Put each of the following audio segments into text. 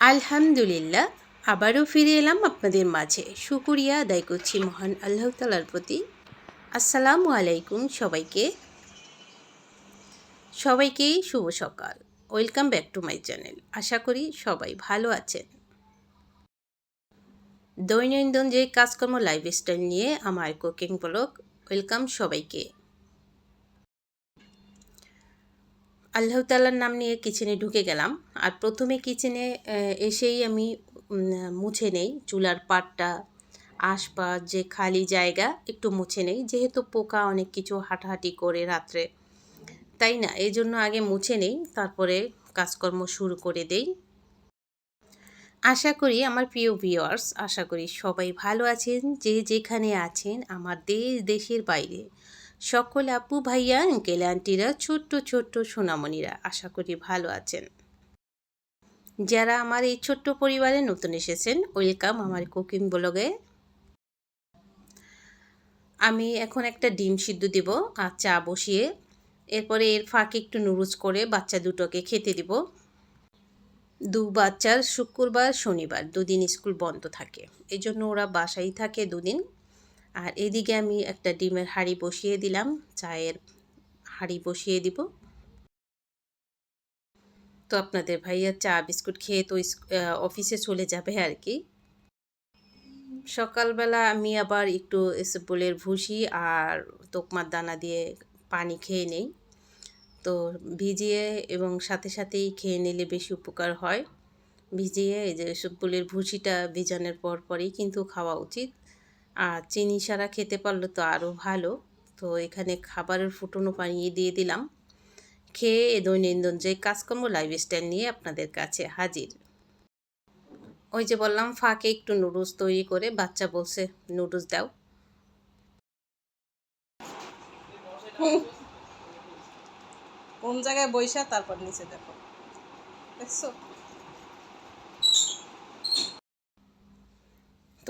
আলহামদুলিল্লাহ, আবারও ফিরে এলাম আপনাদের মাঝে। শুকুরিয়া আদায় করছি মহান আল্লাহ তালার প্রতি। আসসালামু আলাইকুম সবাইকে। সবাইকেই শুভ সকাল। Welcome back to my channel. আশা করি সবাই ভালো আছেন। দৈনন্দিন যে কাজকর্ম, লাইফস্টাইল নিয়ে আমার কুকিং ব্লগ, ওয়েলকাম সবাইকে। আল্লাহ তাল্লার নাম নিয়ে কিচেনে ঢুকে গেলাম। আর প্রথমে কিচেনে এসেই আমি মুছে নেই। চুলার পাটটা, আশপাশ যে খালি জায়গা, একটু মুছে নেই। যেহেতু পোকা অনেক কিছু হাঁটাহাঁটি করে রাত্রে। তাই না? এই জন্য আগে মুছে নেই, তারপরে কাজকর্ম শুরু করে দেই। আশা করি আমার প্রিয় ভিওয়ার্স আশা করি সবাই ভালো আছেন। যে যেখানে আছেন, আমার দেশ, দেশের বাইরে। সকল আপু, ভাইয়া, আঙ্কেল, আন্টিরা, ছোট্ট ছোট্ট সোনামণিরা, আশা করি ভালো আছেন। যারা আমার এই ছোট্ট পরিবারে নতুন এসেছেন, ওয়েলকাম আমার কুকিং ব্লগে। আমি এখন একটা ডিম সিদ্ধ দিব আর চা বসিয়ে, এরপরে এর ফাঁকে একটু নুরুজ করে বাচ্চা দুটোকে খেতে দিব। দু বাচ্চার শুক্রবার, শনিবার, দুদিন স্কুল বন্ধ থাকে। এই জন্য ওরা বাসায় থাকে দুদিন। আর এদিকে আমি একটা ডিমের হাঁড়ি বসিয়ে দিলাম। চায়ের হাঁড়ি বসিয়ে দিব। তো আপনাদের ভাইয়া চা, বিস্কুট খেয়ে তো অফিসে চলে যাবে আর কি। সকালবেলা আমি আবার একটু এসবলের ভুসি আর তোকমার দানা দিয়ে পানি খেয়ে নেই। তো ভিজিয়ে এবং সাথে সাথেই খেয়ে নিলে বেশি উপকার হয়। ভিজিয়ে এই যে এসবগুলির ভুসিটা ভিজানোর পর পরেই কিন্তু খাওয়া উচিত। আর চিনি সারা খেতে পারলে তো আরও ভালো। তো এখানে খাবারের ফুটনো পানিয়ে দিয়ে দিলাম। খেয়ে দৈনন্দিন যে কাজকর্ম লাইফস্টাইল নিয়ে আপনাদের কাছে হাজির। ওই যে বললাম, ফাঁকে একটু নুডলস তৈরি করে বাচ্চা বলছে নুডলস দাও। কোন জায়গায় বৈশা তারপর নিচে দেখো। দেখছ?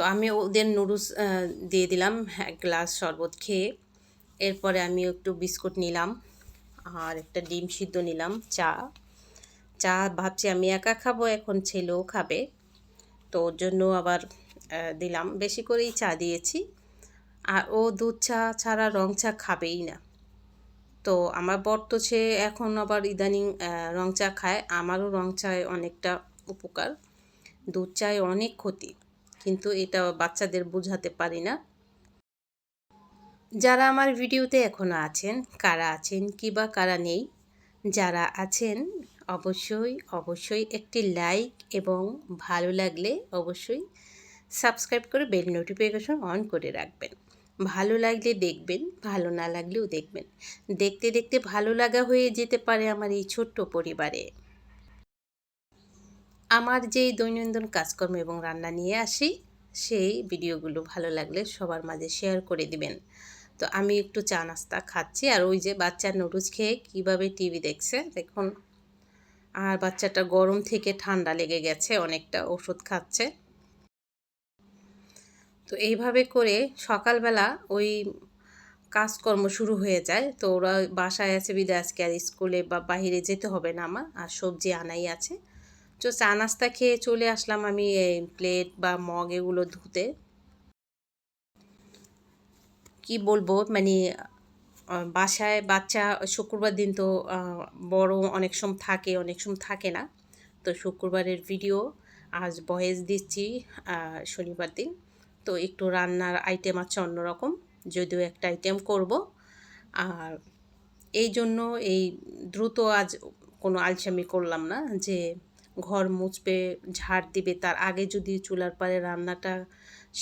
তো আমি ওদের নুডলস দিয়ে দিলাম এক গ্লাস শরবত খেয়ে। এরপরে আমি একটু বিস্কুট নিলাম আর একটা ডিম সিদ্ধ নিলাম, চা। চা ভাবছি আমি একা খাব, এখন ছেলেও খাবে। তো ওর জন্য আবার দিলাম। বেশি করেই চা দিয়েছি। আর ও দুধ চা ছাড়া রং চা খাবেই না। তো আমার বর তো সে এখন আবার ইদানিং রং চা খায়। আমারও রং চায় অনেকটা উপকার। দুধ চায় অনেক ক্ষতি। কিন্তু এটা বাচ্চাদের বোঝাতে পারি না। যারা আমার ভিডিওতে এখনও আছেন, কারা আছেন কি বা কারা নেই, যারা আছেন অবশ্যই অবশ্যই একটি লাইক এবং ভালো লাগলে অবশ্যই সাবস্ক্রাইব করে বেল নোটিফিকেশন অন করে রাখবেন। ভালো লাগলে দেখবেন, ভালো না লাগলেও দেখবেন। দেখতে দেখতে ভালো লাগা হয়ে যেতে পারে আমার এই ছোট্ট পরিবারে। আমার যেই দৈনন্দিন কাজকর্ম এবং রান্না নিয়ে আসি, সেই ভিডিওগুলো ভালো লাগলে সবার মাঝে শেয়ার করে দিবেন। তো আমি একটু চা নাস্তা খাচ্ছি আর ওই যে বাচ্চার নুডলস খেয়ে কীভাবে টিভি দেখছে, দেখুন। আর বাচ্চাটা গরম থেকে ঠান্ডা লেগে গেছে, অনেকটা ওষুধ খাচ্ছে। তো এইভাবে করে সকালবেলা ওই কাজকর্ম শুরু হয়ে যায়। তো ওরা বাসায় আছে, বিদায় আজকে আর স্কুলে বা বাহিরে যেতে হবে না আমার, আর সবজি আনাই আছে। তো চা নাস্তা খেয়ে চলে আসলাম আমি এই প্লেট বা মগ এগুলো ধুতে। কি বলব মানে বাসায় বাচ্চা, শুক্রবার দিন তো বড় অনেক সময় থাকে, অনেক সময় থাকে না। তো শুক্রবারের ভিডিও আজ বয়েস দিচ্ছি শনিবার দিন। তো একটু রান্নার আইটেম আছে অন্যরকম, যদিও একটা আইটেম করব। আর এই জন্য এই দ্রুত আজ কোনো আলসামি করলাম না যে ঘর মুছবে, ঝাড় দিবে, তার আগে যদি চুলার পাড়ে রান্নাটা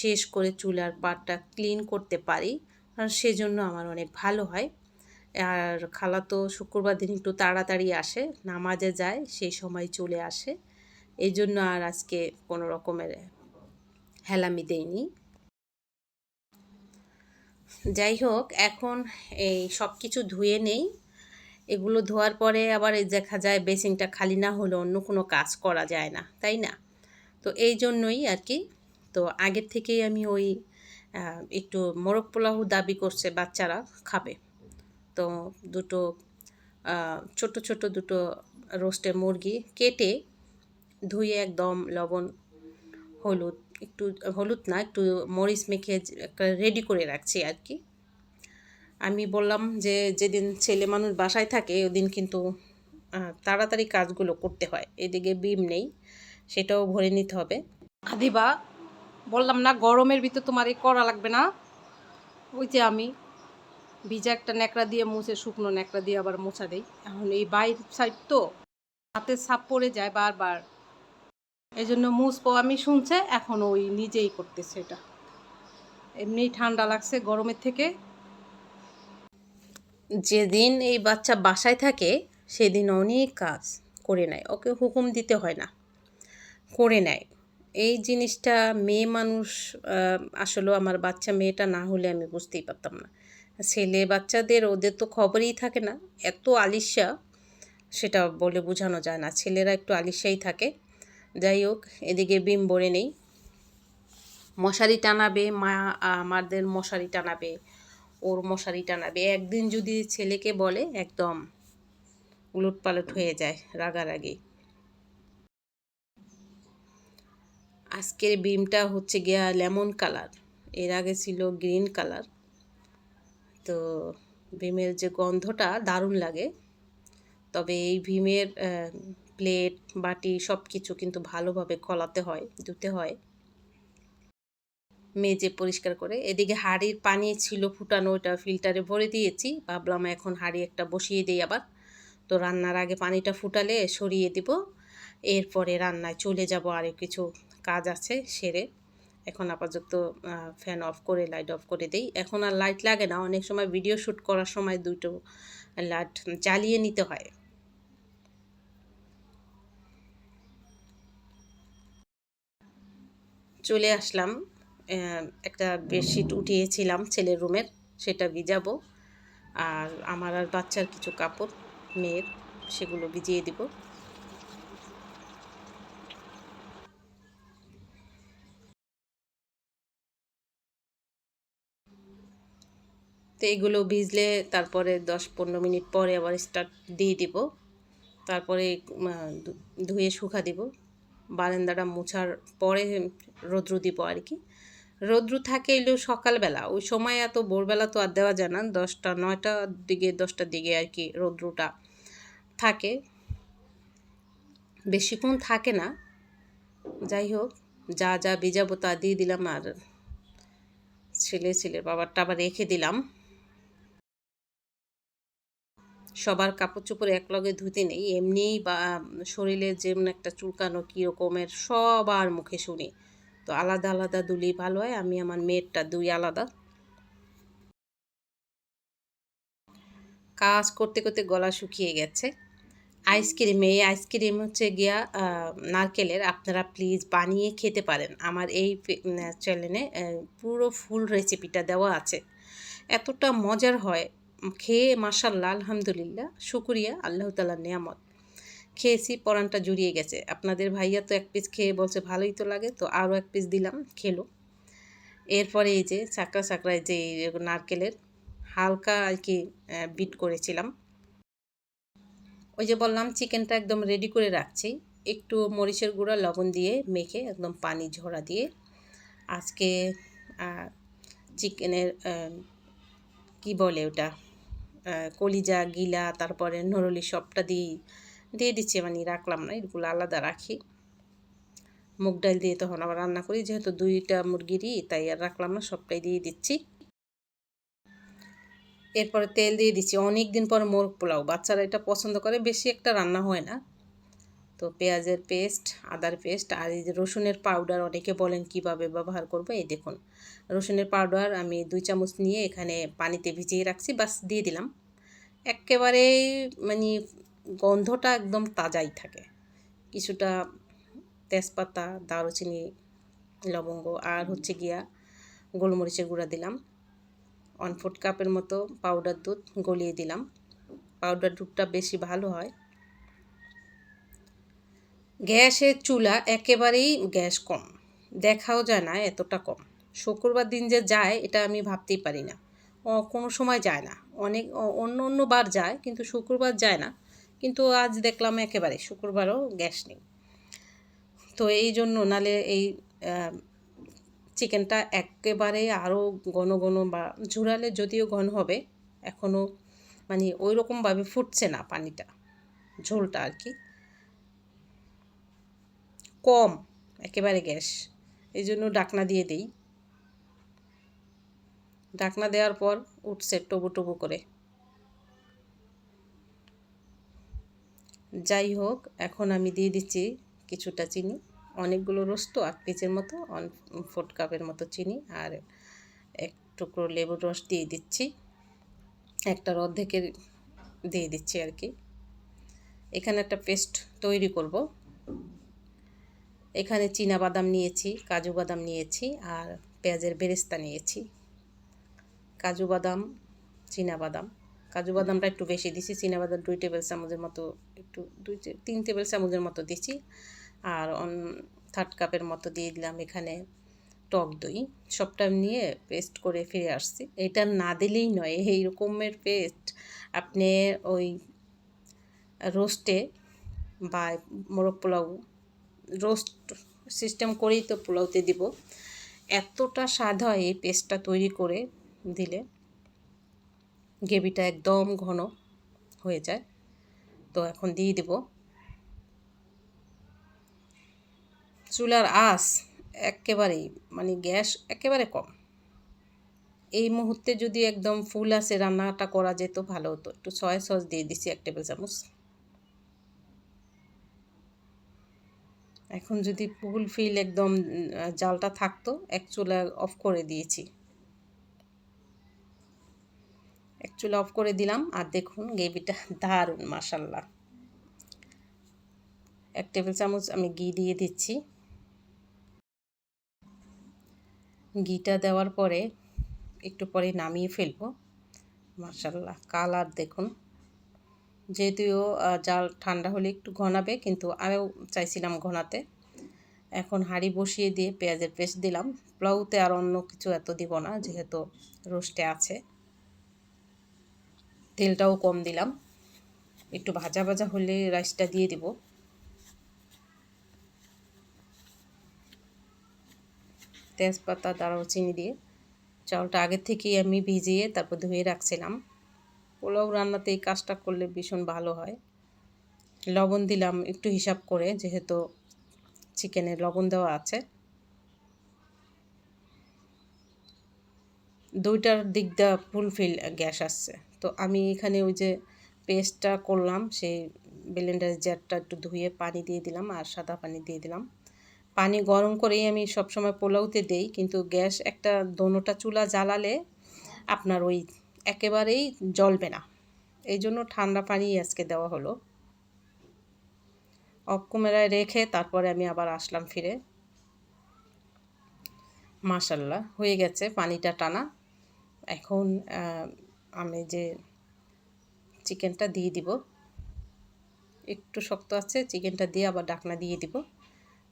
শেষ করে চুলার পাড়টা ক্লিন করতে পারি সেজন্য আমার অনেক ভালো হয়। আর খালা তো শুক্রবার দিন একটু তাড়াতাড়ি আসে, নামাজে যায়, সেই সময় চলে আসে। এই জন্য আর আজকে কোনো রকমের হেলামি দেয়নি যাই হোক, এখন এই সব কিছু ধুয়ে নেই। এগুলো ধোয়ার পরে আবার দেখা যায় বেসিনটা খালি না হলে অন্য কোনো কাজ করা যায় না, তাই না? তো এই জন্যই আর কি। তো আগের থেকেই আমি ওই একটু মোরগ পোলাও দাবি করছে বাচ্চারা খাবে। তো দুটো ছোট ছোট দুটো রোস্টে মুরগি কেটে ধুয়ে একদম লবণ, হলুদ, একটু, হলুদ না, একটু মরিচ মেখে রেডি করে রাখছি আর কি। আমি বললাম যে যেদিন ছেলে মানুষ বাসায় থাকে, ওদিন কিন্তু তাড়াতাড়ি কাজগুলো করতে হয়। এদিকে বিম নেই, সেটাও ভরে নিতে হবে। আদিবা, বললাম না, গরমের ভিতর তোমার এই করা লাগবে না? ওই যে আমি, ভিজা একটা ন্যাকড়া দিয়ে মুছে, শুকনো ন্যাকড়া দিয়ে আবার মোছা দেই। এখন এই বাইর সাইড তো, হাতে সাপ পড়ে যায় বারবার। এই জন্য মুছবো আমি শুনছে, এখন ওই নিজেই করতেছে এটা। এমনি ঠান্ডা লাগছে গরমের থেকে। যেদিন এই বাচ্চা বাসায় থাকে সেদিন অনেক কাজ করে নেয়। ওকে হুকুম দিতে হয় না করে নেয়। এই জিনিসটা মেয়ে মানুষ আহ, আসলেও আমার বাচ্চা মেয়েটা না হলে আমি বুঝতেই পারতাম না। ছেলে বাচ্চাদের ওদের তো খবরই থাকে না। এত আলিশা সেটা বলে বোঝানো যায় না। ছেলেরা একটু আলিশাই থাকে। যাই হোক এদিকে বিম ভরে নেই। মশারি টানাবে মা আমাদের মশারি টানাবে। ওর মশারি টানাবে। একদিন যদি ছেলেকে বলে, একদম উলট পালট হয়ে যায় রাগারাগি। আজকের বিমটা হচ্ছে গিয়া লেমন কালার। এর আগে ছিল গ্রিন কালার। তো ভীমের যে গন্ধটা দারুণ লাগে। তবে এই ভীমের প্লেট, বাটি সব কিছু কিন্তু ভালোভাবে কলাতে হয়, ধুতে হয়। মেজে পরিষ্কার করে। এদিকে হাঁড়ির পানি ছিল ফুটানো ওটা ফিল্টারে ভরে দিয়েছি। ভাবলাম এখন হাঁড়ি একটা বসিয়ে দিই আবার। তো রান্নার আগে পানিটা ফুটালে সরিয়ে দিব। এরপরে রান্নায় চলে যাব, আরও কিছু কাজ আছে সেরে। এখন আপাতত ফ্যান অফ করে লাইট অফ করে দেই। এখন আর লাইট লাগে না, অনেক সময় ভিডিও শ্যুট করার সময় দুটো লাইট জ্বালিয়ে নিতে হয়। চলে আসলাম। একটা বেডশিট উঠিয়েছিলাম ছেলের রুমের, সেটা ভিজাবো। আর আমার আর বাচ্চার কিছু কাপড়, মেয়ের, সেগুলো ভিজিয়ে দিব। তো এগুলো ভিজলে তারপরে দশ পনেরো মিনিট পরে আবার স্টার্ট দিয়ে দিব। তারপরে ধুয়ে শুকা দিব। বারান্দাটা মোছার পরে রৌদ্র দিব আর কি। রৌদ্র থাকে এলেও সকালবেলা, ওই সময় এত ভোরবেলা তো আর দেওয়া যায় না, দশটা, নয়টার দিকে, দশটার দিকে আর কি রৌদ্রটা থাকে। বেশিক্ষণ থাকে না, যাই হোক, যা যা ভিজাবো তা দিয়ে দিলাম আর ছেলে, ছেলের বাবারটা আবার রেখে দিলাম। সবার কাপড় চোপড় একলগে ধুতে নেই, এমনিই বা, শরীরে যেমন একটা চুলকানো কী রকমের সবার মুখে শুনি। তো আলাদা আলাদা দুলি ভালো হয়। আমি আমার মেয়েরটা দুই আলাদা। কাজ করতে করতে গলা শুকিয়ে গেছে। আইসক্রিম, এই আইসক্রিম হচ্ছে গিয়া নারকেলের। আপনারা প্লিজ বানিয়ে খেতে পারেন। আমার এই চ্যানেলে পুরো ফুল রেসিপিটা দেওয়া আছে। এতটা মজার হয়। খেয়ে মাসাল্লাহ আলহামদুলিল্লাহ। শুক্রিয়া, আল্লাহ তালার নিয়ামত। খেয়েছি, পরানটা জুড়িয়ে গেছে। আপনাদের ভাইয়া তো এক পিস খেয়ে বলছে, ভালোই তো লাগে। তো আরও এক পিস দিলাম, খেলো। এরপরে এই যে চাকরা চাকরায় যে নারকেলের হালকা আর কি বিট করেছিলাম। ওই যে বললাম চিকেনটা একদম রেডি করে রাখছি। একটু মরিচের গুঁড়া, লবণ দিয়ে মেখে একদম পানি ঝরা দিয়ে আজকে চিকেনের কি বলে ওটা? কলিজা, গিলা, তারপরে নরলি সবটা দিয়ে দিয়ে দিচ্ছি মানে রাখলাম না, এগুলো আলাদা রাখি। মুগ ডাল দিয়ে তখন আবার রান্না করি, যেহেতু দুইটা মুরগিরই, তাই আর রাখলাম না, সবটাই দিয়ে দিচ্ছি। এরপরে তেল দিয়ে দিচ্ছি অনেক দিন পর মোরগ পোলাও, বাচ্চারা এটা পছন্দ করে, বেশি একটা রান্না হয় না। তো পেঁয়াজের পেস্ট, আদার পেস্ট, আর এই যে রসুনের পাউডার, অনেকে বলেন কীভাবে ব্যবহার করব, এই দেখুন। রসুনের পাউডার আমি দুই চামচ নিয়ে এখানে পানিতে ভিজিয়ে রাখছি, বাস দিয়ে দিলাম। একেবারে মানে গন্ধটা একদম তাজাই থাকে। কিছুটা তেজপাতা, দারুচিনি, লবঙ্গ আর হচ্ছে গিয়া গোলমরিচের গুঁড়া দিলাম। ওয়ান ফোর্থ কাপের মতো পাউডার দুধ গলিয়ে দিলাম। পাউডার দুধটা বেশি ভালো হয়। গ্যাসের চুলা একেবারেই গ্যাস কম। দেখাও যায় না এতটা কম। শুক্রবার দিন যে যায়, এটা আমি ভাবতেই পারি না। কোনো সময় যায় না। অনেক অন্য অন্য বার যায়, কিন্তু শুক্রবার যায় না। কিন্তু আজ দেখলাম একেবারে শুক্রবারও গ্যাস নেই। তো এই জন্য নালে এই চিকেনটা একেবারে আরও ঘন ঘন বা ঝুরালে যদিও ঘন হবে এখনও মানে ওই রকমভাবে ফুটছে না পানিটা, ঝোলটা আর কি। কম, একেবারে গ্যাস, এই জন্য ডাকনা দিয়ে দিই। ডাকনা দেওয়ার পর উঠছে টবু টবু করে। যাই হোক, এখন আমি দিয়ে দিচ্ছি কিছুটা চিনি, অনেকগুলো রোস্ট তো এক পিচের মতো অন ফোট কাপের মতো চিনি, আর এক টুকরো লেবুর রস দিয়ে দিচ্ছি। একটার অর্ধেকের দিয়ে দিচ্ছি আর কি। এখানে একটা পেস্ট তৈরি করব। এখানে চীনা বাদাম নিয়েছি, কাজু বাদাম নিয়েছি, আর পেঁয়াজের বেরেস্তা নিয়েছি। কাজু বাদাম, চীনা বাদাম। কাজু বাদামটা একটু বেশি দিছি বাদাম দুই টেবিল চামচের মতো একটু দুই তিন টেবিল চামচের মতো দিছি। আর অন থার্ড কাপের মতো দিয়ে দিলাম এখানে টক দই। সবটা নিয়ে পেস্ট করে ফিরে আসছি। এটা না দিলেই নয়, এই রকমের পেস্ট আপনি ওই রোস্টে বা মোরগ পোলাও রোস্ট সিস্টেম করেই তো পোলাওতে দিব। এতটা স্বাদ হয় এই পেস্টটা তৈরি করে দিলে। গ্রেভিটা একদম ঘন হয়ে যায়। তো এখন দিয়ে দিব। চুলার আঁচ একেবারেই মানে গ্যাস একেবারে কম। এই মুহূর্তে যদি একদম ফুল আসে, রান্নাটা করা যেত ভালো হতো। একটু সয়া সস দিয়ে দিছি এক টেবিল চামচ। এখন যদি ফুল ফিল একদম জালটা থাকতো, এক চুলা অফ করে দিয়েছি। এক অফ করে দিলাম আর দেখুন গ্রেভিটা দারুণ মাসাল্লাহ এক টেবিল চামচ আমি ঘি দিয়ে দিচ্ছি। ঘিটা দেওয়ার পরে একটু পরে নামিয়ে ফেলব মার্শাল্লাহ কালার দেখুন আহ, জাল ঠান্ডা হলে একটু ঘনাবে কিন্তু আরও চাইছিলাম ঘনাতে। এখন হাঁড়ি বসিয়ে দিয়ে পেঁয়াজের পেস্ট দিলাম। পোলাওতে আর অন্য কিছু এত দিব না যেহেতু রোস্টে আছে। তেলটাও কম দিলাম। একটু ভাজা ভাজা হলে রাইসটা দিয়ে দিব। তেজপাতা, দারুচিনি দিয়ে চাউলটা আগের থেকেই আমি ভিজিয়ে তারপর ধুয়ে রাখছিলাম। পোলাও রান্নাতে এই কাজটা করলে ভীষণ ভালো হয়। লবণ দিলাম একটু হিসাব করে, যেহেতু চিকেনে লবণ দেওয়া আছে। দুইটার দিক দিয়ে ফুলফিল গ্যাস আসছে। তো আমি এখানে ওই যে পেস্টটা করলাম, সেই ব্লেন্ডার জারটা একটু ধুয়ে পানি দিয়ে দিলাম আর সাদা পানি দিয়ে দিলাম। পানি গরম করেই আমি সবসময় পোলাওতে দেই, কিন্তু গ্যাস একটা দোনোটা চুলা জ্বালালে আপনার ওই একেবারেই জ্বলবে না। এই জন্য ঠান্ডা পানি আজকে দেওয়া হলো। অফ ক্যামেরায় রেখে তারপরে আমি আবার আসলাম ফিরে। মাশাল্লাহ হয়ে গেছে পানিটা টানা। এখন আমি যে চিকেনটা দিয়ে দিব। একটু শক্ত আছে, চিকেনটা দিয়ে আবার ডাকনা দিয়ে দিব।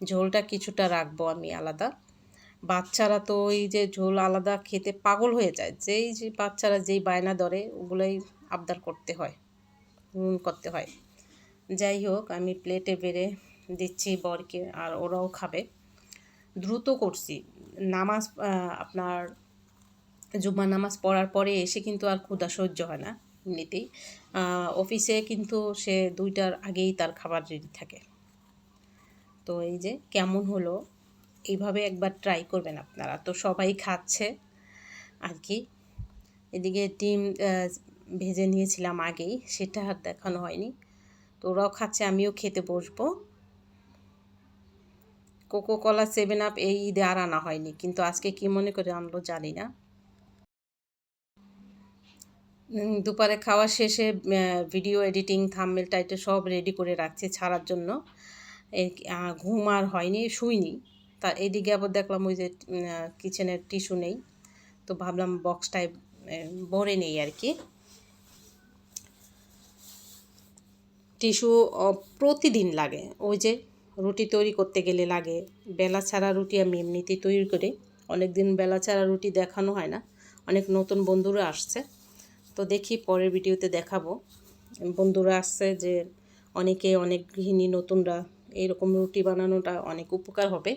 ঝোলটা কিছুটা রাখব আমি আলাদা। বাচ্চারা তো ওই যে ঝোল আলাদা খেতে পাগল হয়ে যায়। যেই যে বাচ্চারা যেই বায়না ধরে, ওগুলোই আবদার করতে হয় করতে হয়। যাই হোক, আমি প্লেটে বেড়ে দিচ্ছি বরকে আর ওরাও খাবে। দ্রুত করছি। নামাজ আপনার জুম্মা নামাজ পড়ার পরে এসে কিন্তু আর ক্ষুধা সহ্য হয় না এমনিতেই। অফিসে কিন্তু সে দুইটার আগেই তার খাবার রেডি থাকে। তো এই যে কেমন হলো, এইভাবে একবার ট্রাই করবেন আপনারা। তো সবাই খাচ্ছে আর কি। এদিকে ডিম ভেজে নিয়েছিলাম আগেই, সেটা আর দেখানো হয়নি। তো ওরাও খাচ্ছে, আমিও খেতে বসবো। কোকো কলা সেভেন আপ এই ঈদে আর আনা হয়নি। কিন্তু আজকে কি মনে করে আনলো জানি না। দুপুরে খাওয়া শেষে ভিডিও এডিটিং থাম্বনেল টাইটেল সব রেডি করে রাখছি ছাড়ার জন্য। ঘুম আর হয়নি, শুইনি। তা এদিকে আবার দেখলাম ওই যে কিচেনের টিস্যু নেই। তো ভাবলাম বক্সটায় ভরে নেই আর কি। টিস্যু প্রতিদিন লাগে। ওই যে রুটি তৈরি করতে গেলে লাগে। বেলা ছাড়া রুটি আমি এমনিতেই তৈরি করি। অনেক দিন বেলা ছাড়া রুটি দেখানো হয় না। অনেক নতুন বন্ধুরা আসছে। তো দেখি পরের ভিডিওতে দেখাবো। বন্ধুরা আসছে যে অনেকে, অনেক গৃহিণী নতুনরা এইরকম রুটি বানানোটা অনেক উপকার হবে।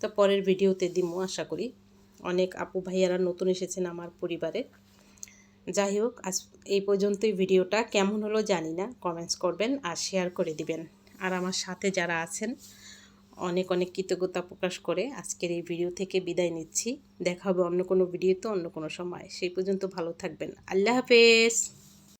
তো পরের ভিডিওতে দিমু, আশা করি। অনেক আপু ভাইয়ারা নতুন এসেছেন আমার পরিবারে। যাই হোক, আজ এই পর্যন্তই ভিডিওটা। কেমন হলো জানি না কমেন্টস করবেন আর শেয়ার করে দিবেন। আর আমার সাথে যারা আছেন অনেক অনেক কৃতজ্ঞতা প্রকাশ করে আজকের এই ভিডিও থেকে বিদায় নিচ্ছি। দেখা হবে অন্য কোনো ভিডিওতে অন্য কোনো সময়। সেই পর্যন্ত ভালো থাকবেন। আল্লাহ হাফেজ।